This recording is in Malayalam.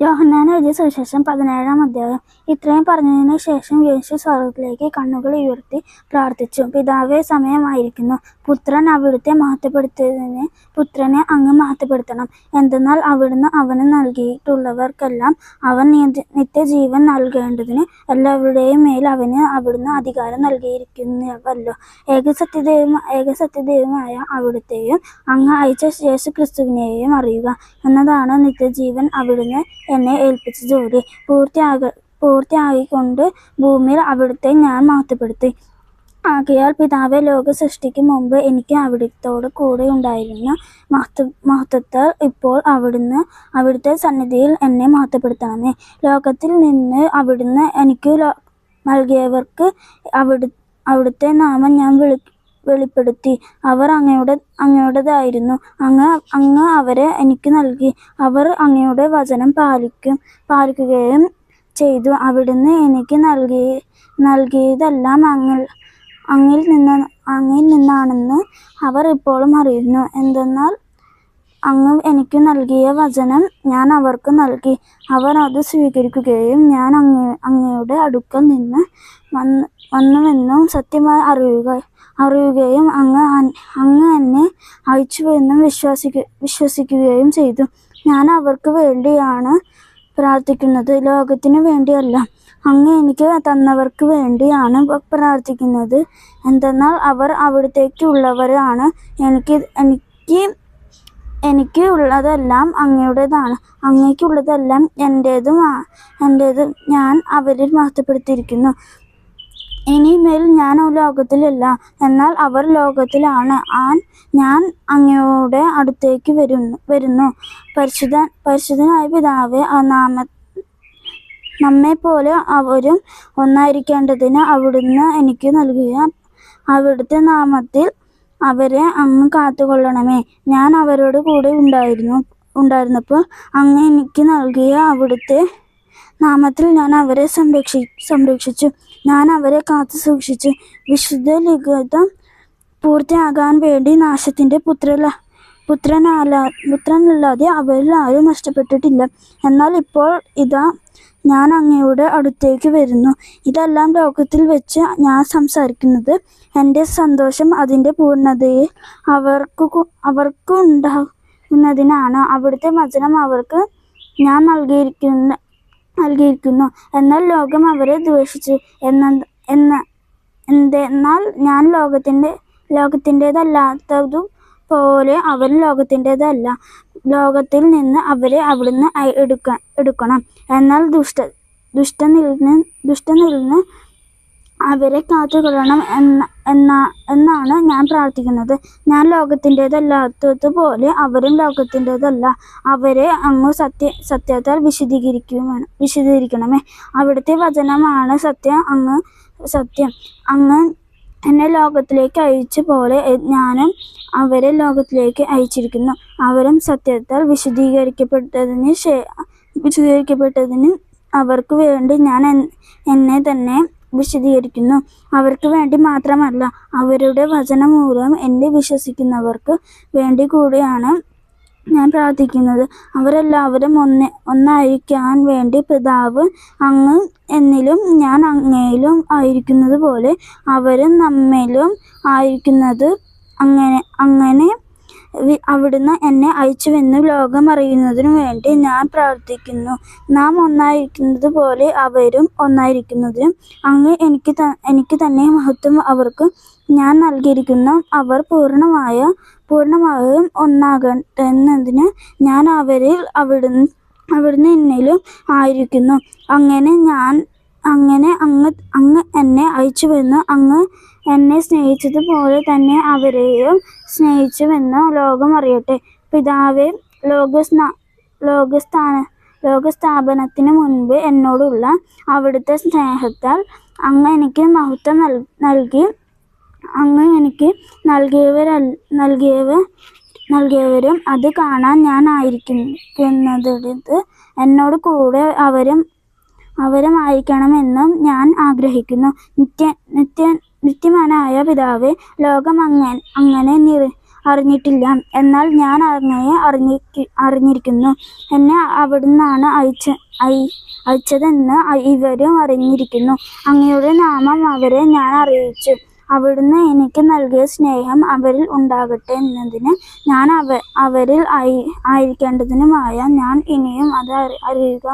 യോഹന്നാൻ എഴുതിയ സുവിശേഷം പതിനേഴാം അധ്യായം. ഇത്രയും പറഞ്ഞതിന് ശേഷം യേശു സ്വർഗത്തിലേക്ക് കണ്ണുകൾ ഉയർത്തി പ്രാർത്ഥിച്ചു. പിതാവെ സമയമായിരിക്കുന്നു. പുത്രൻ അവിടുത്തെ മഹത്വപ്പെടുത്തിയതിന് പുത്രനെ അങ്ങ് മഹത്വപ്പെടുത്തണം. എന്തെന്നാൽ അവിടുന്ന് അവന് നൽകിയിട്ടുള്ളവർക്കെല്ലാം അവൻ നിത്യജീവൻ നൽകേണ്ടതിന് എല്ലാവരുടെയും മേൽ അവന് അവിടുന്ന് അധികാരം നൽകിയിരിക്കുന്നവല്ലോ. ഏകസത്യദൈവം ഏകസത്യദൈവമായ അവിടുത്തെയും അങ്ങ് അയച്ച യേശു ക്രിസ്തുവിനെയും അറിയുക. എന്നതാണ് നിത്യജീവൻ അവിടുന്ന് എന്നെ ഏൽപ്പിച്ച ജോലി പൂർത്തിയാക പൂർത്തിയായിക്കൊണ്ട് ഭൂമിയിൽ അവിടുത്തെ ഞാൻ മാറ്റപ്പെടുത്തി ആകയാൽ പിതാവെ ലോക സൃഷ്ടിക്ക് മുമ്പ് എനിക്ക് അവിടുത്തോട് കൂടെ ഉണ്ടായിരുന്ന മഹത്വ മഹത്വത്താൽ ഇപ്പോൾ അവിടുന്ന് അവിടുത്തെ സന്നിധിയിൽ എന്നെ മഹത്വപ്പെടുത്തണമേ. ലോകത്തിൽ നിന്ന് അവിടുന്ന് എനിക്ക് നൽകിയവർക്ക് അവിടു അവിടുത്തെ നാമം ഞാൻ വിളി വെളിപ്പെടുത്തി. അവർ അങ്ങയുടെ അങ്ങയുടേതായിരുന്നു. അങ്ങ് അങ്ങ് അവരെ എനിക്ക് നൽകി. അവർ അങ്ങയുടെ വചനം പാലിക്കും പാലിക്കുകയും ചെയ്തു. അവിടുന്ന് എനിക്ക് നൽകി നൽകിയതെല്ലാം അങ്ങിൽ അങ്ങിൽ നിന്ന് അങ്ങിൽ നിന്നാണെന്ന് അവർ ഇപ്പോഴും അറിയുന്നു. എന്തെന്നാൽ അങ്ങ് എനിക്ക് നൽകിയ വചനം ഞാൻ അവർക്ക് നൽകി. അവർ അത് സ്വീകരിക്കുകയും ഞാൻ അങ്ങ് അങ്ങയുടെ അടുക്കൽ നിന്ന് വന്ന് വന്നുവെന്നും സത്യമായി അറിയുക. അറിയുകയും അങ്ങ് അങ്ങ് എന്നെ അയച്ചുവെന്നും വിശ്വസിക്ക വിശ്വസിക്കുകയും ചെയ്തു. ഞാൻ അവർക്ക് വേണ്ടിയാണ് പ്രാർത്ഥിക്കുന്നത്. ലോകത്തിന് വേണ്ടിയല്ല. അങ്ങ് എനിക്ക് തന്നവർക്ക് വേണ്ടിയാണ് പ്രാർത്ഥിക്കുന്നത്. എന്തെന്നാൽ അവർ അവിടത്തേക്കുള്ളവരാണ്. എനിക്ക് എനിക്ക് എനിക്ക് ഉള്ളതെല്ലാം അങ്ങയുടേതാണ്. അങ്ങയ്ക്കുള്ളതെല്ലാം എന്റേതും എന്റേതും ഞാൻ അവരിൽ മഹത്വപ്പെടുത്തിയിരിക്കുന്നു. ഇനിമേൽ ഞാൻ ലോകത്തിലല്ല. എന്നാൽ അവർ ലോകത്തിലാണ്. ആൻ ഞാൻ അങ്ങയുടെ അടുത്തേക്ക് വരുന്നു വരുന്നു. പരിശുദ്ധ പരിശുദ്ധനായ പിതാവേ ആ നാമ നമ്മെപ്പോലെ അവരും ഒന്നായിരിക്കേണ്ടതിന് അവിടുന്ന് എനിക്ക് നൽകിയ അവിടുത്തെ നാമത്തിൽ അവരെ അങ്ങ് കാത്തുകൊള്ളണമേ. ഞാൻ അവരോട് കൂടെ ഉണ്ടായിരുന്നു ഉണ്ടായിരുന്നപ്പോൾ അങ്ങ് എനിക്ക് നൽകിയ അവിടുത്തെ നാമത്തിൽ ഞാൻ അവരെ സംരക്ഷി സംരക്ഷിച്ചു. ഞാൻ അവരെ കാത്തു സൂക്ഷിച്ചു. വിശുദ്ധ ലിഖിതം പൂർത്തിയാകാൻ വേണ്ടി നാശത്തിന്റെ പുത്രല പുത്രനല്ല പുത്രനല്ലാതെ അവരിൽ ആരും നഷ്ടപ്പെട്ടിട്ടില്ല. എന്നാൽ ഇപ്പോൾ ഇതാ ഞാൻ അങ്ങയുടെ അടുത്തേക്ക് വരുന്നു. ഇതെല്ലാം ലോകത്തിൽ വെച്ച് ഞാൻ സംസാരിക്കുന്നത് എന്റെ സന്തോഷം അതിന്റെ പൂർണതയെ അവർക്ക് അവർക്കുണ്ടാകുന്നതിനാണ്. അവിടുത്തെ വചനം അവർക്ക് ഞാൻ നൽകിയിരിക്കുന്ന നൽകിയിരിക്കുന്നു. എന്നാൽ ലോകം അവരെ ദ്വേഷിച്ചു. എന്ന എന്ന എന്തെന്നാൽ ഞാൻ ലോകത്തിന്റെ ലോകത്തിന്റേതല്ലാത്തതും പോലെ അവർ ലോകത്തിന്റേതല്ല. ലോകത്തിൽ നിന്ന് അവരെ അവിടുന്ന് എടുക്ക എടുക്കണം. എന്നാൽ ദുഷ്ട ദുഷ്ടനിൽ നിന്ന് ദുഷ്ടനിൽ നിന്ന് അവരെ കാത്തുകൊള്ളണം എന്ന എന്ന എന്നാണ് ഞാൻ പ്രാർത്ഥിക്കുന്നത്. ഞാൻ ലോകത്തിന്റേതല്ലാത്തതുപോലെ അവരും ലോകത്തിന്റേതല്ല. അവരെ അങ്ങ് സത്യ സത്യത്താൽ വിശദീകരിക്കുവാണ് വിശദീകരിക്കണമേ അവിടുത്തെ വചനമാണ് സത്യം. അങ്ങ് സത്യം. അങ്ങ് എന്നെ ലോകത്തിലേക്ക് അയച്ച പോലെ ഞാനും അവരെ ലോകത്തിലേക്ക് അയച്ചിരിക്കുന്നു. അവരും സത്യത്താൽ വിശദീകരിക്കപ്പെട്ടതിന് ശേ വിശദീകരിക്കപ്പെട്ടതിന് അവർക്ക് വേണ്ടി ഞാൻ എന്നെ തന്നെ വിശദീകരിക്കുന്നു. അവർക്ക് വേണ്ടി മാത്രമല്ല അവരുടെ വചനം മൂലം എന്നെ വിശ്വസിക്കുന്നവർക്ക് വേണ്ടി കൂടിയാണ് ഞാൻ പ്രാർത്ഥിക്കുന്നത്. അവരെല്ലാവരും ഒന്ന് ഒന്നായിരിക്കാൻ വേണ്ടി പിതാവ് അങ്ങ് എന്നിലും ഞാൻ അങ്ങയിലും ആയിരിക്കുന്നത് പോലെ അവരും നമ്മിലും ആയിരിക്കുന്നത് അങ്ങനെ അങ്ങനെ അവിടുന്ന് എന്നെ അയച്ചുവെന്ന് ലോകം അറിയുന്നതിനു വേണ്ടി ഞാൻ പ്രാർത്ഥിക്കുന്നു. നാം ഒന്നായിരിക്കുന്നത് പോലെ അവരും ഒന്നായിരിക്കുന്നതിനും അങ്ങ് എനിക്ക് എനിക്ക് തന്നെ മഹത്വം അവർക്ക് ഞാൻ നൽകിയിരിക്കുന്നു. അവർ പൂർണമായ പൂർണമായും ഒന്നാകട്ടെന്നതിന് ഞാൻ അവരിൽ അവിടുന്ന് അവിടുന്ന് എന്നിലും ആയിരിക്കുന്നു. അങ്ങനെ ഞാൻ അങ്ങനെ അങ്ങ് അങ്ങ് എന്നെ അയച്ചുവെന്ന് അങ്ങ് എന്നെ സ്നേഹിച്ചതുപോലെ തന്നെ അവരെയും സ്നേഹിച്ചുവെന്ന് ലോകം അറിയട്ടെ. പിതാവെ ലോകസ്ന ലോകസ്ഥാന ലോകസ്ഥാപനത്തിന് മുൻപ് എന്നോടുള്ള അവിടുത്തെ സ്നേഹത്താൽ അങ്ങ് എനിക്ക് മഹത്വം നൽ നൽകി അങ്ങ് എനിക്ക് നൽകിയവര നൽകിയവ നൽകിയവരും അത് കാണാൻ ഞാൻ ആയിരിക്കുന്നത് എന്നോട് കൂടെ അവരും അവരും ആയിരിക്കണമെന്നും ഞാൻ ആഗ്രഹിക്കുന്നു. നിത്യ നിത്യ നിത്യമാനായ പിതാവേ ലോകം അങ്ങനെ അങ്ങനെ നിറ അറിഞ്ഞിട്ടില്ല. എന്നാൽ ഞാൻ അങ്ങയെ അറിഞ്ഞി അറിഞ്ഞിരിക്കുന്നു. എന്നെ അവിടുന്നാണ് അയച്ച അയ അയച്ചതെന്ന് ഇവരും അറിഞ്ഞിരിക്കുന്നു. അങ്ങയുടെ നാമം അവരെ ഞാൻ അറിയിച്ചു. അവിടുന്ന് എനിക്ക് നൽകിയ സ്നേഹം അവരിൽ ഉണ്ടാകട്ടെ എന്നതിന് ഞാൻ അവ അവരിൽ ആയി ആയിരിക്കേണ്ടതിനുമായ ഞാൻ ഇനിയും അത് അറി അറിയുക